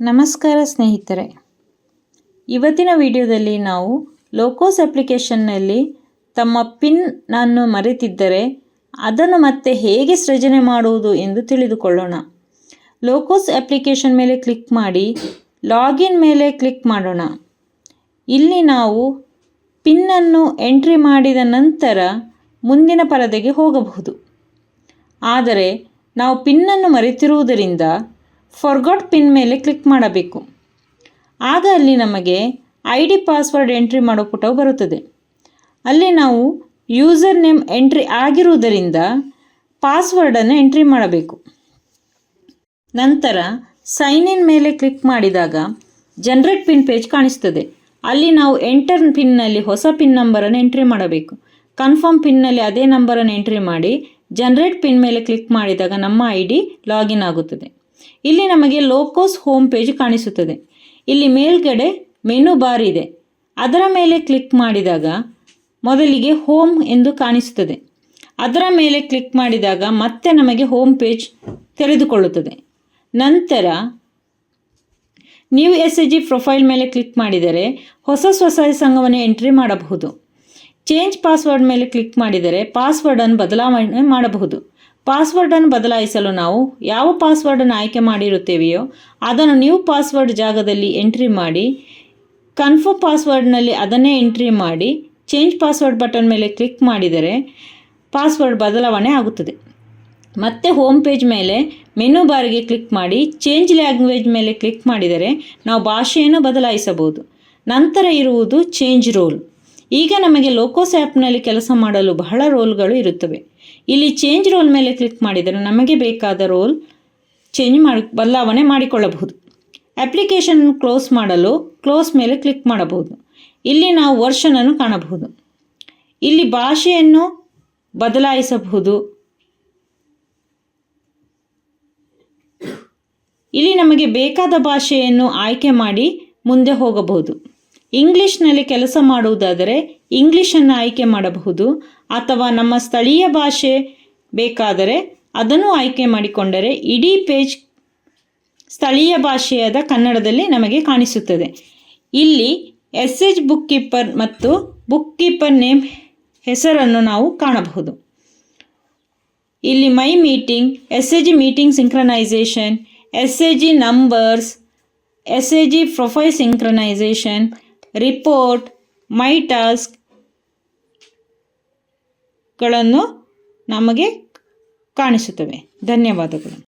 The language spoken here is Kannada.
ನಮಸ್ಕಾರ ಸ್ನೇಹಿತರೆ. ಇವತ್ತಿನ ವಿಡಿಯೋದಲ್ಲಿ ನಾವು ಲೋಕೋಸ್ ಅಪ್ಲಿಕೇಶನ್ನಲ್ಲಿ ತಮ್ಮ ಪಿನ್ ಅನ್ನು ಮರೆತಿದ್ದರೆ ಅದನ್ನು ಮತ್ತೆ ಹೇಗೆ ಸೃಜನೆ ಮಾಡುವುದು ಎಂದು ತಿಳಿದುಕೊಳ್ಳೋಣ. ಲೋಕೋಸ್ ಅಪ್ಲಿಕೇಶನ್ ಮೇಲೆ ಕ್ಲಿಕ್ ಮಾಡಿ ಲಾಗಿನ್ ಮೇಲೆ ಕ್ಲಿಕ್ ಮಾಡೋಣ. ಇಲ್ಲಿ ನಾವು ಪಿನ್ನನ್ನು ಎಂಟ್ರಿ ಮಾಡಿದ ನಂತರ ಮುಂದಿನ ಪರದೆಗೆ ಹೋಗಬಹುದು. ಆದರೆ ನಾವು ಪಿನ್ನನ್ನು ಮರೆತಿರುವುದರಿಂದ ಫರ್ಗಾಟ್ ಪಿನ್ ಮೇಲೆ ಕ್ಲಿಕ್ ಮಾಡಬೇಕು. ಆಗ ಅಲ್ಲಿ ನಮಗೆ ಐ ಡಿ ಪಾಸ್ವರ್ಡ್ ಎಂಟ್ರಿ ಮಾಡೋ ಪುಟವು ಬರುತ್ತದೆ. ಅಲ್ಲಿ ನಾವು ಯೂಸರ್ ನೇಮ್ ಎಂಟ್ರಿ ಆಗಿರುವುದರಿಂದ ಪಾಸ್ವರ್ಡನ್ನು ಎಂಟ್ರಿ ಮಾಡಬೇಕು. ನಂತರ ಸೈನ್ ಇನ್ ಮೇಲೆ ಕ್ಲಿಕ್ ಮಾಡಿದಾಗ ಜನ್ರೇಟ್ ಪಿನ್ ಪೇಜ್ ಕಾಣಿಸ್ತದೆ. ಅಲ್ಲಿ ನಾವು ಎಂಟರ್ ಪಿನ್ನಲ್ಲಿ ಹೊಸ ಪಿನ್ ನಂಬರನ್ನು ಎಂಟ್ರಿ ಮಾಡಬೇಕು. ಕನ್ಫರ್ಮ್ ಪಿನ್ನಲ್ಲಿ ಅದೇ ನಂಬರನ್ನು ಎಂಟ್ರಿ ಮಾಡಿ ಜನ್ರೇಟ್ ಪಿನ್ ಮೇಲೆ ಕ್ಲಿಕ್ ಮಾಡಿದಾಗ ನಮ್ಮ ಐ ಡಿ ಲಾಗಿನ್ ಆಗುತ್ತದೆ. ಇಲ್ಲಿ ನಮಗೆ ಲೋಕೋಸ್ ಹೋಮ್ ಪೇಜ್ ಕಾಣಿಸುತ್ತದೆ. ಇಲ್ಲಿ ಮೇಲ್ಗಡೆ ಮೆನು ಬಾರ್ ಇದೆ. ಅದರ ಮೇಲೆ ಕ್ಲಿಕ್ ಮಾಡಿದಾಗ ಮೊದಲಿಗೆ ಹೋಮ್ ಎಂದು ಕಾಣಿಸುತ್ತದೆ. ಅದರ ಮೇಲೆ ಕ್ಲಿಕ್ ಮಾಡಿದಾಗ ಮತ್ತೆ ನಮಗೆ ಹೋಮ್ ಪೇಜ್ ತೆರೆದುಕೊಳ್ಳುತ್ತದೆ. ನಂತರ new S A G profile ಮೇಲೆ ಕ್ಲಿಕ್ ಮಾಡಿದರೆ ಹೊಸ ಸ್ವಸಹಾಯ ಸಂಘವನ್ನು ಎಂಟ್ರಿ ಮಾಡಬಹುದು. ಚೇಂಜ್ ಪಾಸ್ವರ್ಡ್ ಮೇಲೆ ಕ್ಲಿಕ್ ಮಾಡಿದರೆ ಪಾಸ್ವರ್ಡನ್ನು ಬದಲಾವಣೆ ಮಾಡಬಹುದು. ಪಾಸ್ವರ್ಡನ್ನು ಬದಲಾಯಿಸಲು ನಾವು ಯಾವ ಪಾಸ್ವರ್ಡನ್ನು ಆಯ್ಕೆ ಮಾಡಿರುತ್ತೇವೆಯೋ ಅದನ್ನು ನ್ಯೂ ಪಾಸ್ವರ್ಡ್ ಜಾಗದಲ್ಲಿ ಎಂಟ್ರಿ ಮಾಡಿ ಕನ್ಫರ್ಮ್ ಪಾಸ್ವರ್ಡ್ನಲ್ಲಿ ಅದನ್ನೇ ಎಂಟ್ರಿ ಮಾಡಿ ಚೇಂಜ್ ಪಾಸ್ವರ್ಡ್ ಬಟನ್ ಮೇಲೆ ಕ್ಲಿಕ್ ಮಾಡಿದರೆ ಪಾಸ್ವರ್ಡ್ ಬದಲಾವಣೆ ಆಗುತ್ತದೆ. ಮತ್ತೆ ಹೋಮ್ ಪೇಜ್ ಮೇಲೆ ಮೆನು ಬಾರಿಗೆ ಕ್ಲಿಕ್ ಮಾಡಿ ಚೇಂಜ್ ಲ್ಯಾಂಗ್ವೇಜ್ ಮೇಲೆ ಕ್ಲಿಕ್ ಮಾಡಿದರೆ ನಾವು ಭಾಷೆಯನ್ನು ಬದಲಾಯಿಸಬಹುದು. ನಂತರ ಇರುವುದು ಚೇಂಜ್ ರೋಲ್ ಈಗ ನಮಗೆ ಲೋಕೋಸ್ ಆ್ಯಪ್ನಲ್ಲಿ ಕೆಲಸ ಮಾಡಲು ಬಹಳ ರೋಲ್ಗಳು ಇರುತ್ತವೆ. ಇಲ್ಲಿ ಚೇಂಜ್ ರೋಲ್ ಮೇಲೆ ಕ್ಲಿಕ್ ಮಾಡಿದರೆ ನಮಗೆ ಬೇಕಾದ ರೋಲ್ ಚೇಂಜ್ ಮಾಡಿ, ಬದಲಾವಣೆ ಮಾಡಿಕೊಳ್ಳಬಹುದು. ಅಪ್ಲಿಕೇಶನ್ ಕ್ಲೋಸ್ ಮಾಡಲು ಕ್ಲೋಸ್ ಮೇಲೆ ಕ್ಲಿಕ್ ಮಾಡಬಹುದು. ಇಲ್ಲಿ ನಾವು ವರ್ಷನನ್ನು ಕಾಣಬಹುದು. ಇಲ್ಲಿ ಭಾಷೆಯನ್ನು ಬದಲಾಯಿಸಬಹುದು. ಇಲ್ಲಿ ನಮಗೆ ಬೇಕಾದ ಭಾಷೆಯನ್ನು ಆಯ್ಕೆ ಮಾಡಿ ಮುಂದೆ ಹೋಗಬಹುದು. ಇಂಗ್ಲಿಷ್ನಲ್ಲಿ ಕೆಲಸ ಮಾಡುವುದಾದರೆ ಇಂಗ್ಲಿಷನ್ನು ಆಯ್ಕೆ ಮಾಡಬಹುದು ಅಥವಾ ನಮ್ಮ ಸ್ಥಳೀಯ ಭಾಷೆ ಬೇಕಾದರೆ ಅದನ್ನು ಆಯ್ಕೆ ಮಾಡಿಕೊಂಡರೆ ಇಡೀ ಪೇಜ್ ಸ್ಥಳೀಯ ಭಾಷೆಯಾದ ಕನ್ನಡದಲ್ಲಿ ನಮಗೆ ಕಾಣಿಸುತ್ತದೆ. ಇಲ್ಲಿ ಎಸ್ ಎಚ್ ಬುಕ್ ಕೀಪರ್ ಮತ್ತು ಬುಕ್ ಕೀಪರ್ ನೇಮ್ ಹೆಸರನ್ನು ನಾವು ಕಾಣಬಹುದು. ಇಲ್ಲಿ my meeting S A G meeting synchronisation S A G numbers S A G profile synchronisation, report, my task ಗಳನ್ನು ನಮಗೆ ಕಾಣಿಸುತ್ತವೆ. ಧನ್ಯವಾದಗಳು.